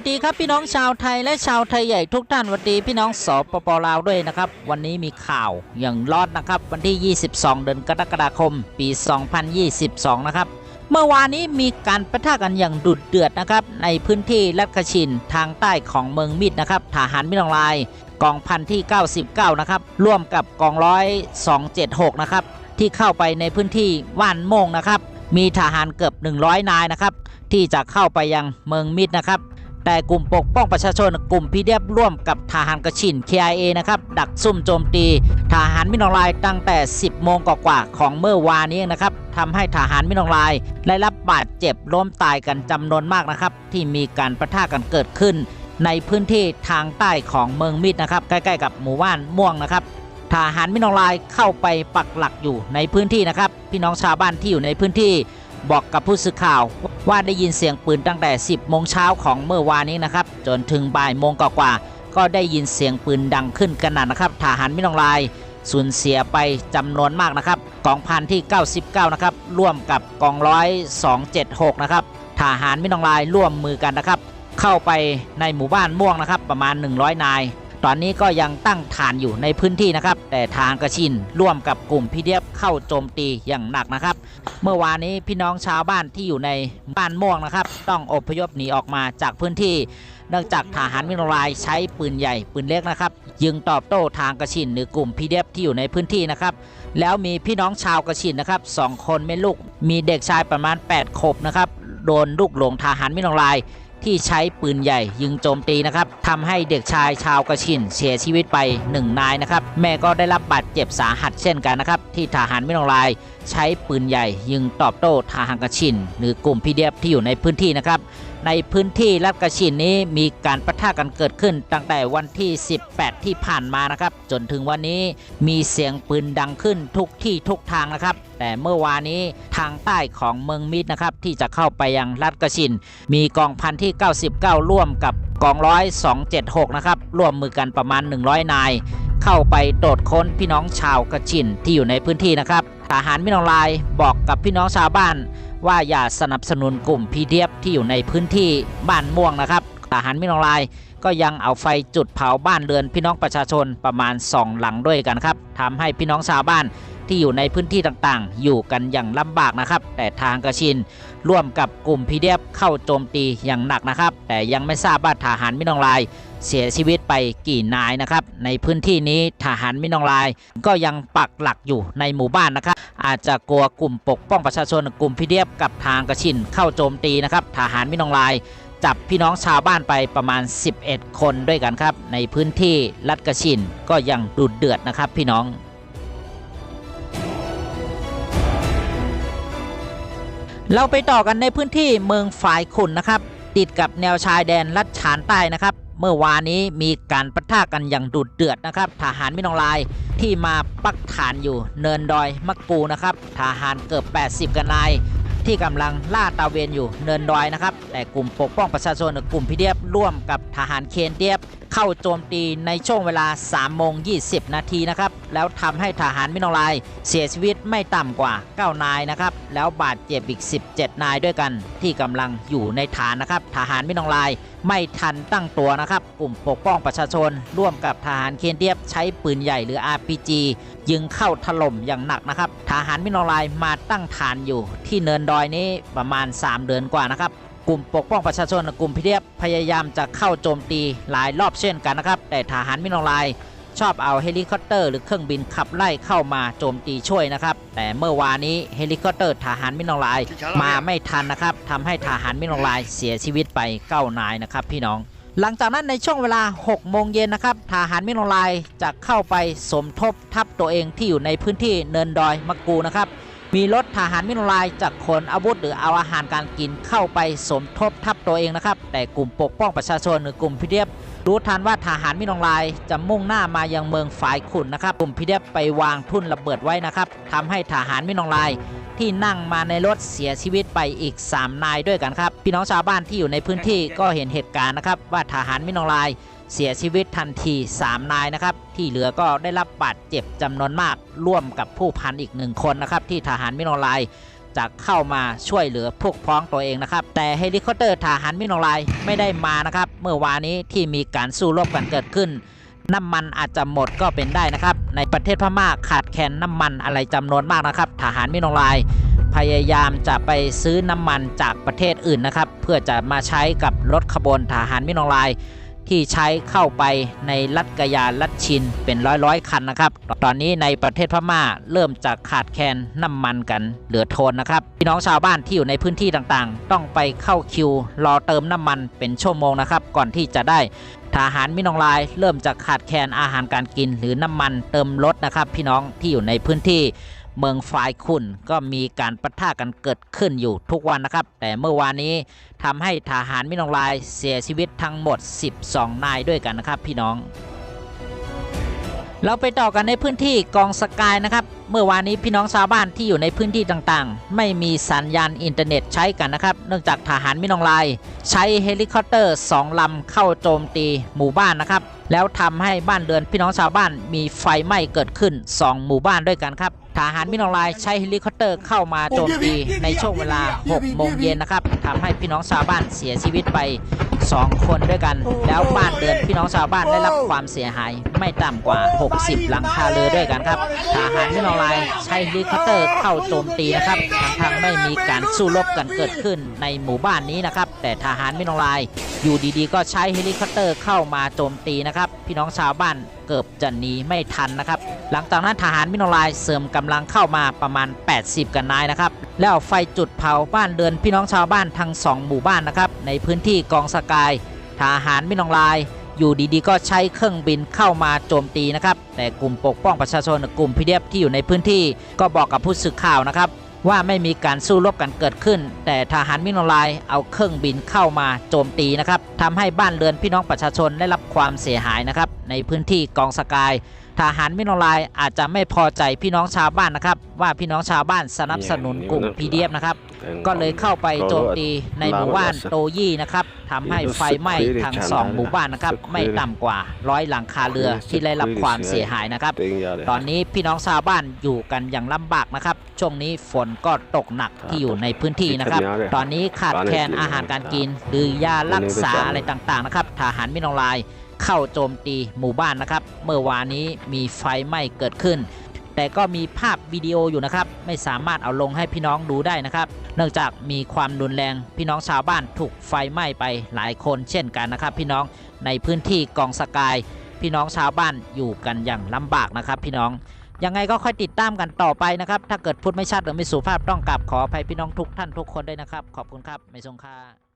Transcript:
วัสดีครับพี่น้องชาวไทยและชาวไทยใหญ่ทุกท่านวัสดีพี่น้องสปปลาวด้วยนะครับ วันนี้มีข่าวอย่างรอดนะครับ วันที่ 22 เดือนกรกฎาคม ปี 2022 นะครับ เมื่อวานนี้มีการประทะกันอย่างดุเดือดนะครับ ในพื้นที่ลัดคชินทางใต้ของเมืองมิดนะครับทหารมิลองลายกองพันที่ 99 นะครับ ร่วมกับกองร้อย 276 นะครับ ที่เข้าไปในพื้นที่ว่านโมงนะครับ มีทหารเกือบ 100 นายนะครับ ที่จะเข้าไปยังเมืองมิดนะครับ แต่กลุ่มปกป้องประชาชนกลุ่มพีเดียบร่วมกับทหารกระชิน KIA นะครับดักซุ่มโจมตีทหารมินองลายตั้งแต่ 10 โมงกว่าๆของเมื่อวานนี้นะครับทำให้ทหารมินองลายได้รับบาดเจ็บล้มตายกันจำนวนมากนะครับ ที่มีการประทะกันเกิดขึ้น ในพื้นที่ทางใต้ของเมืองมิดนะครับ ใกล้ๆ กับหมู่บ้านม่วงนะครับทหารมินองลายเข้าไปปักหลักอยู่ในพื้นที่นะครับ พี่น้องชาวบ้านที่อยู่ในพื้นที่ บอกกับผู้สื่อข่าวว่าได้ยินเสียงปืนตั้งแต่ 10 โมงเช้าของเมื่อวานนี้นะครับ จนถึงบ่ายโมงกว่าๆก็ได้ยินเสียงปืนดังขึ้นกันนาดนะครับทหารมินองลายสูญเสียไปจำนวนมากนะครับกองพันที่ 99 นะครับ ร่วมกับกองร้อย276 นะครับทหารมินองลายร่วมมือกันนะครับ เข้าไปในหมู่บ้านม่วงนะครับ ประมาณ 100 นาย ตอนนี้ก็ยังตั้งฐานอยู่ในพื้นที่นะครับ แต่ทางกระชินร่วมกับกลุ่มพีเดียบเข้าโจมตีอย่างหนักนะครับ เมื่อวานนี้พี่น้องชาวบ้านที่อยู่ในบ้านม่วงนะครับ ต้องอพยพหนีออกมาจากพื้นที่ เนื่องจากทหารมิโนรายใช้ปืนใหญ่ปืนเล็กนะครับ ยิงตอบโต้ทางกระชินหรือกลุ่มพีเดียบที่อยู่ในพื้นที่นะครับแล้วมีพี่น้องชาวกระชินนะครับสองคนไม่ลูกมีเด็กชายประมาณ8ขบนะครับโดนลูกหลงทหารมิโนราย ที่ใช้ปืนใหญ่ยิงโจมตีนะครับทำให้เด็กชายชาวกระชินเสียชีวิตไป 1 นายนะครับ แม่ก็ได้รับบาดเจ็บสาหัสเช่นกันนะครับ ที่ทหารมิโนราย ใช้ปืนใหญ่ยิงตอบโต้ทหารกระชิน หรือกลุ่มพีเดียบที่อยู่ในพื้นที่นะครับ ในพื้นที่รัฐกระชินนี้มีการประทะกันเกิดขึ้น ตั้งแต่วันที่ 18 ที่ผ่านมานะครับ จนถึงวันนี้มีเสียงปืนดังขึ้นทุกที่ทุกทางนะครับ แต่เมื่อวานนี้ทางใต้ของเมืองมิดนะครับ ที่จะเข้าไปยังรัฐกระชิน มีกองพันที่ 99 ร่วมกับกองร้อย276 นะครับร่วมมือกันประมาณ 100 นาย เข้าไปตรวจค้นพี่น้องชาวกระชินที่อยู่ในพื้นที่นะครับทหารมินองลายบอกกับพี่น้องชาวบ้าน ว่าอย่าสนับสนุนกลุ่มพีเดียบที่อยู่ในพื้นที่บ้านม่วงนะครับทหารมินองลายก็ยังเอาไฟจุดเผาบ้านเรือนพี่น้องประชาชนประมาณสองหลังด้วยกันครับทำให้พี่น้องชาวบ้านที่อยู่ในพื้นที่ต่างๆ อยู่กันอย่างลำบากนะครับ แต่ทางกระชินร่วมกับกลุ่มพีเดียบเข้าโจมตีอย่างหนักนะครับ แต่ยังไม่ทราบว่าทหารมินองลาย เสียชีวิตไปกี่นายนะครับ ในพื้นที่นี้ทหารมินองลาย ก็ยังปักหลักอยู่ในหมู่บ้านนะครับ อาจจะกลัวกลุ่มปกป้องประชาชนกลุ่มพีเดียบกับทางกระชินเข้าโจมตีนะครับทหารมินองลาย จับพี่น้องชาวบ้านไปประมาณ 11 คนด้วยกันครับ ในพื้นที่ลัดกระชินก็ยังดุดเดือดนะครับพี่น้องเราไปต่อกันในพื้นที่เมืองฝ่ายขุนนะครับ ติดกับแนวชายแดนลัดฉานใต้นะครับ เมื่อวานนี้มีการปะทะกันอย่างดุเดือดนะครับ ทหารมินองลายที่มาปักฐานอยู่เนินดอยมักปูนะครับ ทหารเกือบ 80 กันนาย ที่กำลังล่าตาเวนอยู่เนินดอยนะครับ แต่กลุ่มปกป้องประชาชนกลุ่มพิเดียบร่วมกับทหารเคนเดียบ เข้าโจมตีในช่วงเวลา3โมง20 นาทีนะครับ แล้วทำให้ทหารมินองลายเสียชีวิตไม่ต่ำกว่า 9 นายนะครับ แล้วบาดเจ็บอีก 17 นายด้วยกันที่กำลังอยู่ในฐานนะครับ ทหารมินองลายไม่ทันตั้งตัวนะครับ กลุ่มปกป้องประชาชน ร่วมกับทหารเคนเดียบใช้ปืนใหญ่หรือ RPG ยิงเข้าถล่มอย่างหนักนะครับ ทหารมินองลายมาตั้งฐานอยู่ที่เนินดอยนี้ประมาณ 3 เดือนกว่านะครับ กลุ่มปกป้องประชาชนกลุ่มพิเดียบพยายามจะเข้าโจมตีหลายรอบเช่นกันนะครับแต่ทหารมินองลายชอบเอาเฮลิคอปเตอร์หรือเครื่องบินขับไล่เข้ามาโจมตีช่วยนะครับ แต่เมื่อวานนี้เฮลิคอปเตอร์ทหารมินองลายมาไม่ทันนะครับทำให้ทหารมินองลายเสียชีวิตไป9นายนะครับพี่น้อง หลังจากนั้นในช่วงเวลา 6 โมงเย็นนะครับทหารมินองลายจะเข้าไปสมทบทัพตัวเองที่อยู่ในพื้นที่เนินดอยมักกูนะครับ มีรถทหารมิโนลายจากขนอาวุธหรือเอาอาหารการกินเข้าไปสมทบทัพตัวเองนะครับ แต่กลุ่มปกป้องประชาชนหรือกลุ่มพิเดียบรู้ทันว่าทหารมิโนลายจะมุ่งหน้ามายังเมืองฝายขุนนะครับ กลุ่มพิเดียบไปวางทุ่นระเบิดไว้นะครับทำให้ทหารมิโนลายที่นั่งมาในรถเสียชีวิตไปอีก 3 นายด้วยกันครับ พี่น้องชาวบ้านที่อยู่ในพื้นที่ก็เห็นเหตุการณ์นะครับว่าทหารมิโนลาย เสียชีวิตทันที 3 นายนะครับ ที่เหลือก็ได้รับบาดเจ็บจำนวนมากร่วมกับผู้พันอีกหนึ่งคนนะครับ ที่ทหารมิโนองลจะเข้ามาช่วยเหลือพวกพ้องตัวเองนะครับ แต่เฮลิคอปเตอร์ทหารมิโนรายไม่ได้มานะครับ เมื่อวานนี้ที่มีการสู้รบกันเกิดขึ้น น้ำมันอาจจะหมดก็เป็นได้นะครับ ในประเทศพม่าขาดแคลนน้ำมันอะไรจำนวนมากนะครับ ทหารมิโนรายพยายามจะไปซื้อน้ำมันจากประเทศอื่นนะครับ เพื่อจะมาใช้กับรถขบวนทหารมิโนราย ที่ใช้เข้าไปในรัฐกยารัฐชินเป็นร้อยร้อยคันนะครับ ตอนนี้ในประเทศพม่าเริ่มจะขาดแคลนน้ำมันกันเหลือทนนะครับ พี่น้องชาวบ้านที่อยู่ในพื้นที่ต่างๆ ต้องไปเข้าคิว รอเติมน้ำมันเป็นชั่วโมงนะครับ ก่อนที่จะได้ทหารมินองลายเริ่มจะขาดแคลนอาหารการกินหรือน้ำมันเติมรถนะครับ พี่น้องที่อยู่ในพื้นที่ เมืองฝายขุนก็มีการปะทะกันเกิดขึ้นอยู่ทุกวันนะครับ แต่เมื่อวานนี้ทำให้ทหารมินองลายเสียชีวิตทั้งหมด 12 นายด้วยกันนะครับ พี่น้อง เราไปต่อกันในพื้นที่กองสกายนะครับ เมื่อวานนี้พี่น้องชาวบ้านที่อยู่ในพื้นที่ต่างๆ ไม่มีสัญญาณอินเทอร์เน็ตใช้กันนะครับ เนื่องจากทหารมินองลาย ใช้เฮลิคอปเตอร์2ลำเข้าโจมตีหมู่บ้านนะครับ แล้วทำให้บ้านเรือนพี่น้องชาวบ้านมีไฟไหม้เกิดขึ้น 2 หมู่บ้านด้วยกันครับ ทหารมินองลายใช้เฮลิคอปเตอร์เข้ามาโจมตีในช่วงเวลา 6 โมงเย็นนะครับทำให้พี่น้องชาวบ้านเสียชีวิตไป 2 คนด้วยกัน แล้วบ้านเรือนพี่น้องชาวบ้านได้รับความเสียหายไม่ต่ำกว่า 60 หลังคาเรือนด้วยกันครับทหารมินองลายใช้เฮลิคอปเตอร์เข้าโจมตีนะครับทั้งไม่มีการสู้รบกันเกิดขึ้นในหมู่บ้านนี้นะครับ แต่ทหารมินองลายอยู่ดีๆ ก็ใช้เฮลิคอปเตอร์เข้ามาโจมตีนะครับ พี่น้องชาวบ้านเกือบจะหนีไม่ทันนะครับ หลังจากนั้นทหารมิโนลายเสริมกำลังเข้ามาประมาณ 80 กันนายนะครับ แล้วไฟจุดเผาบ้านเรือนพี่น้องชาวบ้านทั้งสองหมู่บ้านนะครับในพื้นที่กองสกายทหารมิโนลายอยู่ดีๆ ก็ใช้เครื่องบินเข้ามาโจมตีนะครับ แต่กลุ่มปกป้องประชาชนกลุ่มพีเดียบที่อยู่ในพื้นที่ก็บอกกับผู้สื่อข่าวนะครับ ว่าไม่มีการสู้รบกันเกิดขึ้น แต่ทหารมินองลเอาเครื่องบินเข้ามาโจมตีนะครับทำให้บ้านเรือนพี่น้องประชาชนได้รับความเสียหายนะครับ ในพื้นที่กองสกายทหารมินองลอาจจะไม่พอใจพี่น้องชาวบ้านนะครับ ว่าพี่น้องชาวบ้านสนับสนุนกลุ่ม PDF นะครับ ก็เลยเข้าไปโจมตีในหมู่บ้านโตยี่นะครับทำให้ไฟไหม้ทั้งสองหมู่บ้านนะครับ ไม่ต่ำกว่าร้อยหลังคาเรือที่ได้รับความเสียหายนะครับ ตอนนี้พี่น้องชาวบ้านอยู่กันอย่างลำบากนะครับ ช่วงนี้ฝนก็ตกหนักที่อยู่ในพื้นที่นะครับ ตอนนี้ขาดแคลนอาหารการกิน หรือยารักษาอะไรต่างๆนะครับทหารมินองลายเข้าโจมตีหมู่บ้านนะครับ เมื่อวานนี้มีไฟไหม้เกิดขึ้น แต่ก็มีภาพวิดีโออยู่นะครับ ไม่สามารถเอาลงให้พี่น้องดูได้นะครับ เนื่องจากมีความรุนแรงพี่น้องชาวบ้านถูกไฟไหม้ไปหลายคนเช่นกันนะครับ พี่น้องในพื้นที่กองสกาย พี่น้องชาวบ้านอยู่กันอย่างลำบากนะครับ พี่น้องยังไงก็ค่อยติดตามกันต่อไปนะครับ ถ้าเกิดพูดไม่ชัดหรือไม่สุภาพต้องกลับขออภัยพี่น้องทุกท่านทุกคนด้วยนะครับ ขอบคุณครับ ไม่ทรงค่า